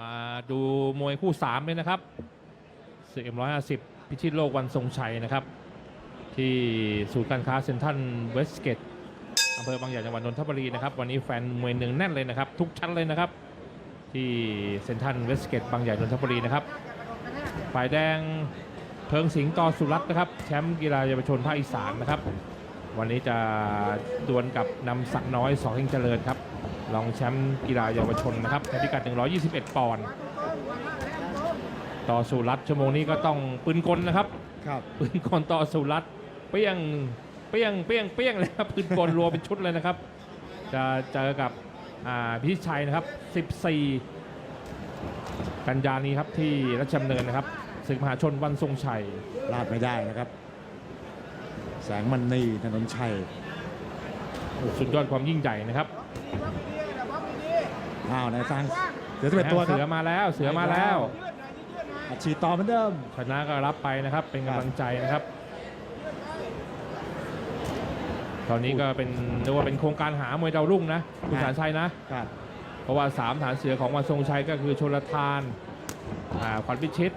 มาดูมวยคู่3เลยนะครับศึก M150 พิชิตโลกวันทรงชัยนะครับ ที่ศูนย์การค้าเซ็นทรัลเวสเกตอำเภอบางใหญ่จังหวัดนนทบุรีนะครับวันนี้แฟนมวยเนืองแน่นเลยนะครับ ทุกชั้นเลยนะครับ ที่เซ็นทรัลเวสเกตบางใหญ่นนทบุรีนะครับฝ่ายแดงเพิงสิงห์ต่อสุรัตน์นะครับแชมป์กีฬาเยาวชนภาคอีสานนะครับ วันนี้จะดวลกับนำศักน้อยสอเฮงเจริญครับ รองแชมป์กีฬาเยาวชนนะครับในพิกัด 121 ปอนด์ต่อสุรัตน์ชั่วโมงนี้ก็ต้องปืนกลนะครับ ครับ ปืนกลต่อสุรัตน์เปี้ยงเปี้ยงเปี้ยงเปี้ยงเลยครับปืนกลรัวเป็นชุดเลยนะครับ จะเจอกับอ่าพิชิตชัยนะครับ 14 กันยานี้ครับที่รัชดำเนินนะครับศึกมหาชนวันทรงชัยพลาดไม่ได้นะครับ แสงมันนีถนนชัย สุดยอดความยิ่งใหญ่นะครับ อ้าวในทางเสือสิบเอ็ดตัวคเสือรับมาแล้วเสือมาแล้วอัดฉีดต่อเหมือนเดิมชนะก็รับไปนะครับ เป็นกำลังใจนะครับ ตอนนี้ก็เป็นเรียกว่าเป็นโครงการหามวยดาวรุ่งนะคุณครับสารชัยนะครับเพราะว่าสามฐานเสือของวันทรงชัยก็คือชลทานอ่าขวัญพิชิต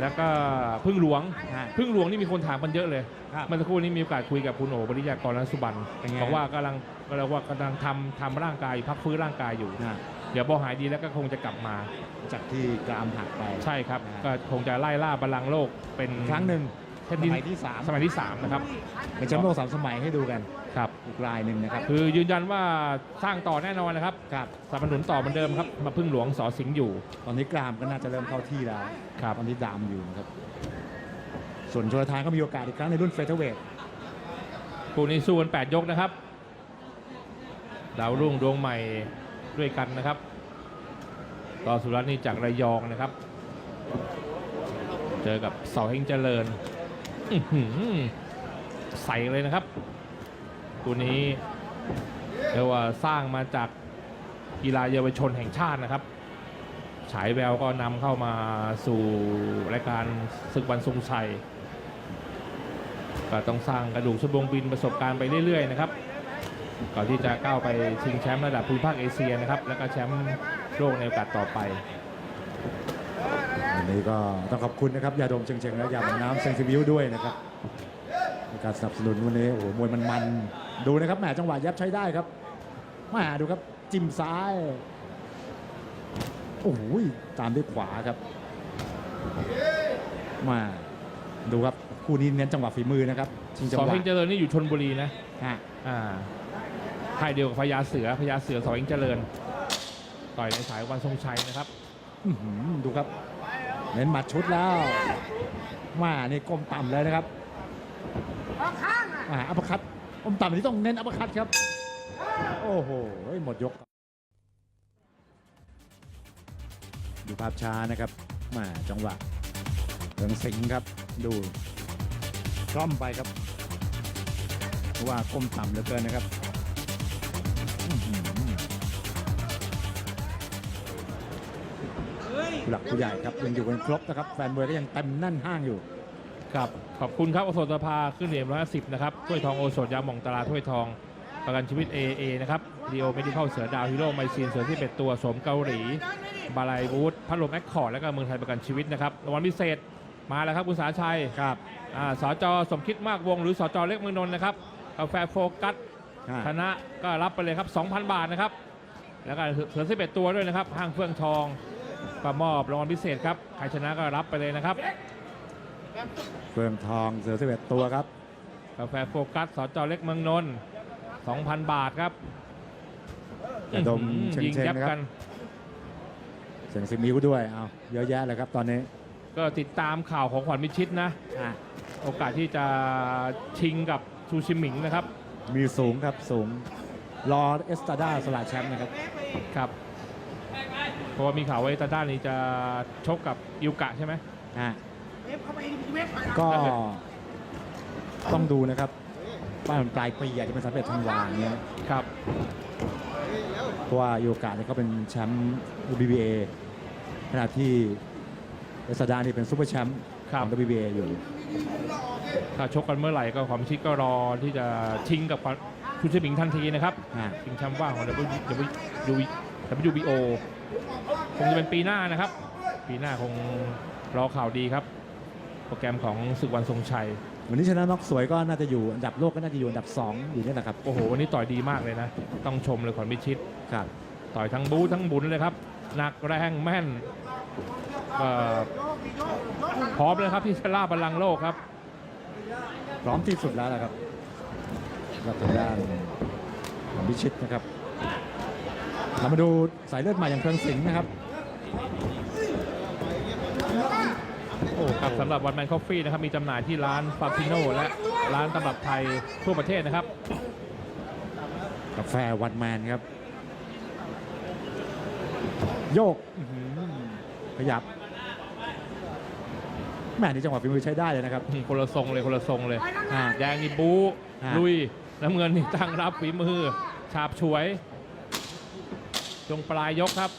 แล้วก็พึ่งหลวง ฮะ พึ่งหลวงนี่มีคนถามกันเยอะเลยครับ เมื่อสักครู่นี้มีโอกาสคุยกับคุณโอบริยากรและสุบันเป็นไง บอกว่ากำลังก็เรียกว่ากำลังทำทำร่างกายพักฟื้นร่างกายอยู่ นะเดี๋ยวพอหายดีแล้วก็คงจะกลับมา จากที่กรามหักไป ใช่ครับ อ่า ก็คงจะไล่ล่าบัลลังก์โลกเป็นครั้งหนึ่ง เช่นสที่มัยที่สามสมัยที่3นะครับเป็นแชมป์โลกสามสมัยให้ดูกันครับอีกรายหนึ่งนะครับคือยืนยันว่าสร้างต่อแน่นอนนะครับครับสนับสนุนต่อเหมือนเดิมครับมาพึ่งหลวงสอสิงห์อยู่ ตอนนี้กรามก็น่าจะเริ่มเข้าที่แล้วครับตอนนี้ดามอยู่นะครับส่วนชลทานก็มีโอกาสอีกครั้งในรุ่นเฟเธอร์เวทคู่นี้สู้กัน8ยกนะครับดาวรุ่งดวงใหม่ด้วยกันนะครับต่อสุรัตน์นี่จากระยองนะครับ เจอกับเสาเฮงเจริญอื้อหือ ใส่เลยนะครับคู่นี้เรียกว่าสร้างมาจากกีฬาเยาวชนแห่งชาตินะครับ ฉายแววก็นำเข้ามาสู่รายการศึกวันทรงชัย ก็ต้องสร้างกระดูกสมบงบินประสบการณ์ไปเรื่อยๆนะครับ ก่อนที่จะก้าวไปชิงแชมป์ระดับภูมิภาคเอเชียนะครับ แล้วก็แชมป์โลกในโอกาสต่อไป วันนี้ก็ต้องขอบคุณนะครับยาดมเชิงๆและยาหมองน้ำเซนซิวิวด้วยนะครับในการสนับสนุนวันนี้โอ้โหมวยมันมันๆดูนะครับแหมจังหวะยับใช้ได้ครับแหมาดูครับจิ้มซ้ายโอ้โหตามด้วยขวาครับมาดูครับคู่นี้เน้นจังหวะฝีมือนะครับชิงจังสอหวะเฮงเจริญนี่อยู่ชนบุรีนะฮะอ่าค่ายเดียวกับพญาเสือพญาเสือสอเฮงเจริญ ต่อยในสายวันทรงชัยนะครับอื้อหือ ดูครับเน้นหมัดชุดแล้วมานี่ก้มต่ำเลยนะครับอ่าอัปคัตก้มต่ำนี่ต้องเน้นอัปคัตครับ โอ้โหหมดยก ดูภาพช้านะครับมาจังหวะเริงสิงครับ ดูคล่อมไปครับ เพราะว่าก้มต่ำเหลือเกินนะครับ หือผู้หลักผู้ใหญ่ครับยังอยู่กันครบนะครับ แฟนมวยก็ยังเต็มแน่นห้างอยู่ ครับ ขอบคุณครับโอสถสภาขึ้นเหรียญร้อยสิบนะครับถ้วยทองโอสถยาหม่องตลาถ้วยทองประกันชีวิต AA นะครับดีโอเมดิคอลเสือดาวฮีโร่ไมซีนเสือที่เป็ดตัวสมเกาหลี บาลายบูธพัดลมแอคคอร์ดแล้วก็เมืองไทยประกันชีวิตนะครับรางวัลพิเศษมาแล้วครับคุณสาชัยครับอ่าสจสมคิดมากวงหรือสจเล็กเมืองนนท์นะครับกาแฟโฟกัสอ่าชนะก็รับไปเลยครับ 2,000 บาทนะครับ แล้วก็เสือ11ตัวด้วยนะครับห้างเฟื่องทอง ก็มอบรางวัลพิเศษครับ ใครชนะก็รับไปเลยนะครับเฟืองทองเสือสิบเอ็ดตัวครับ กาแฟโฟกัสสจเล็กเมืองนนท์2,000 บาทครับอย่าดมอื้อหือเชิงๆยิงยับนะครับ กัน เสียงสิบนิ้วด้วย เอาเยอะแยะเลยครับตอนนี้ก็ติดตามข่าวของขวัญมิชิตนะ อะโอกาสที่จะชิงกับซูชิมิงนะครับมีสูงครับสูงรอเอสตาด้าสละแชมป์นะครับ ครับ เพราะว่ามีข่าวว่าเอตาด้านี่จะชกกับอิวกะใช่ไหมอะก็ต้องดูนะครับป้ามันปลายปีอาจจะเป็นสำเร็จธันวาเนี้ยครับเพราะว่าโอกาสเนี่ยเขาเป็นแชมป์ WBA ขณะที่เอสตาด้านี่เป็นซูเปอร์แชมป์ครัขบอง WBA อยู่ถ้าชกกันเมื่อไหร่ก็ความชิดก็รอที่จะชิงกับคุณเชมิงทันทีนะครับอะชิงแชมป์ว่างของ W W WBO คงจะเป็นปีหน้านะครับ ปีหน้าคงรอข่าวดีครับ โปรแกรมของศึกวันทรงชัย วันนี้ชนะน็อกสวยก็น่าจะอยู่อันดับโลกก็น่าจะอยู่อันดับ 2 อยู่นี่แหละครับ โอ้โห วันนี้ต่อยดีมากเลยนะ ต้องชมเลยขวัญมิชิตครับ ต่อยทั้งบูทั้งบุญเลยครับ หนักแรงแม่นเอ่อพร้อมเลยครับที่จะล่าบอลลังก์โลกครับ พร้อมที่สุดแล้วล่ะครับรับทางด้านของพิชิตนะครับ เรามาดูสายเลือดใหม่อย่างเครื่องสิงห์นะครับ โอ้ครับสำหรับวันแมนคอฟฟี่นะครับมีจำหน่ายที่ร้านฟาฟิโนและร้านตำรับไทยทั่วประเทศนะครับ กาแฟวันแมนครับ โยกอื้อหือขยับแม่นี่จังหวะฝีมือใช้ได้เลยนะครับ คนละทรงเลยคนละทรงเลยอ่า แดงนี่บูอ่า ลุยน้ำเงินนี่ตั้งรับฝีมือ ฉาบฉวย จงปลายยกครับ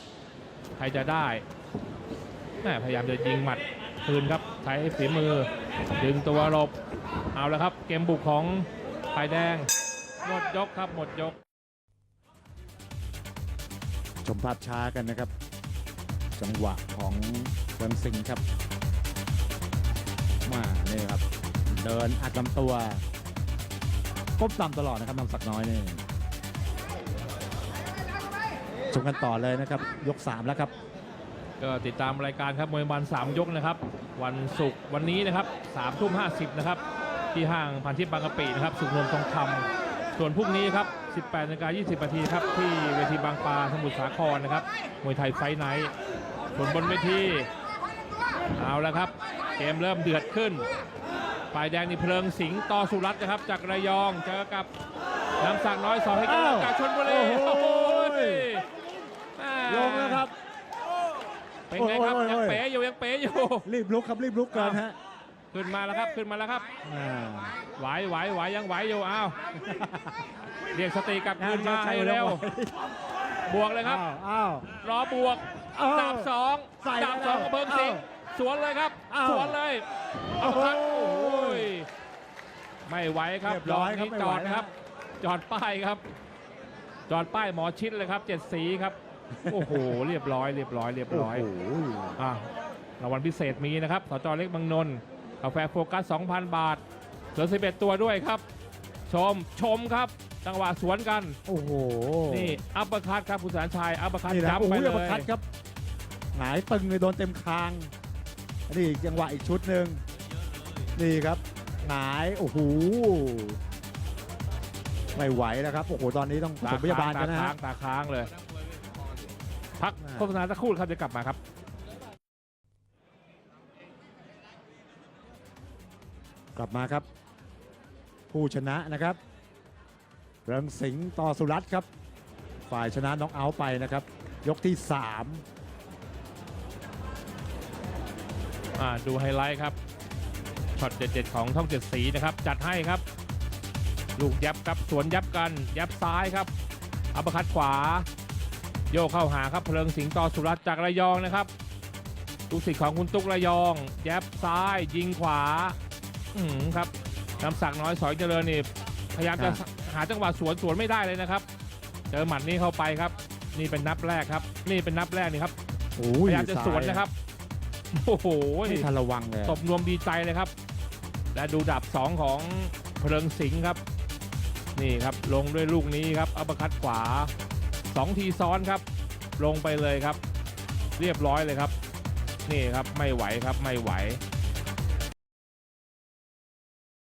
ใครจะได้แม่พยายามจะยิงหมัดคืนครับใช้ฝีมือ ดึงตัวหลบเอาแล้วครับ เกมบุกของฝ่ายแดง หมดยกครับหมดยก ชมภาพช้ากันนะครับ จังหวะของเครื่องสิงห์ครับมานี่ครับ เดินอัดลำตัวก้มต่ำตลอดนะครับนำศักน้อยนี่ ชมกันต่อเลยนะครับ ยก 3 แล้วครับ ก็ติดตามรายการครับมวยมันสามยกนะครับ วันศุกร์วันนี้นะครับสามทุ่มห้าสิบนะครับ ที่ห้างพันทิพย์บางกะปินะครับสุขรวมทองคำส่วนพรุ่งนี้ครับ 18นาฬิกา20นาทีครับ ที่เวทีบางปลาสมุทรสาครนะครับมวยไทยไฟท์ไนท์ส่วนบนเวทีเอาแล้วครับ เกมเริ่มเดือดขึ้นฝ่ายแดงนี่เพลิงสิงห์ต่อสุรัตน์นะครับ จากระยองเจอกับน้ำสักน้อยสองให้กันอ้าวจากชนบุรีโอ้โหแม่ ลงแล้วครับ เป็นไงครับ โอ้ยโอ้ยยังโอ้ยเป๋อยู่ยังเป๋อยู่ รีบลุกครับรีบลุกกันฮะขึ้นมาแล้วครับขึ้นมาแล้วครับ อ่าไหวไหวไหวยังไหวอยู่อ้าว เรียกสติกลับคืนมาให้ใช่เร็วไบวกเลยครับ อ้าวอ้าว รอบวกอ้าวดาบสองใส่ดาบสองแล้วกับเบิงสิงห์อ้าวสวนเลยครับอ้าวสวนเลยเอาครับโอ้โอ้โหยไม่ไหวครับเรียบร้อยครับดกไม่นี้จไหวอดนะครับ จอดป้ายครับ จอดป้ายหมอชิดเลยครับเจ็ดสีครับ โอ้โห เรียบร้อย เรียบร้อย เรียบร้อยโอ้โหอะรางวัลพิเศษมีนะครับสจเล็กบางนนท์กาแฟโฟกัส 2,000 บาทเหลือ11 ตัวด้วยครับ ชม ชมครับ จังหวะสวนกัน โอ้โห นี่ อัปเปอร์คัตครับ คุณสารชัย อัปเปอร์คัตนี่นะจับโอ้โหไปเลอัปเปอร์คัยตครับ หงายตึงเลยโดนเต็มคาง นี่อีกจังหวะอีกชุดหนึ่ง นี่ครับ หงาย โอ้โห ไม่ไหวแล้วครับ โอ้โห ตอนนี้ต้องปฐมพยาบาลกันนะตาฮะค้าง ตาค้างเลย พักอ่าโฆษณาสักครู่ครับจะกลับมาครับกลับมาครับ ผู้ชนะนะครับเริงสิงห์ต่อสุรัตน์ครับ ฝ่ายชนะน็อกเอาท์ไปนะครับ ยกที่3อ่าดูไฮไลท์ครับช็อตเด็ดๆของท่องเจ็ดสีนะครับ จัดให้ครับ ลูกยับครับสวนยับกัน ยับซ้ายครับอัปเปอร์คัตขวา โยกเข้าหาครับเพลิงสิงห์ต่อสุรัตน์จากระยองนะครับลูกศิษย์ของคุณตุ๊กระยองยับซ้ายยิงขวา อือหือครับน้ำสักน้อยสอยเจริญนี่พยายามจะครับหาจังหวะสวนสวนไม่ได้เลยนะครับ เจอหมัดนี้เข้าไปครับ นี่เป็นนับแรกครับ นี่เป็นนับแรกนี่ครับโอ้พยยายามจะสวนนะครับโอ้โหไม่ทันระวังเลยตบนวมดีใจเลยครับ และดูดับ2ของเพลิงสิงห์ครับ นี่ครับลงด้วยลูกนี้ครับอัปเปอร์คัตขวา 2 ทีซ้อนครับ ลงไปเลยครับ เรียบร้อยเลยครับ นี่ครับไม่ไหวครับไม่ไหว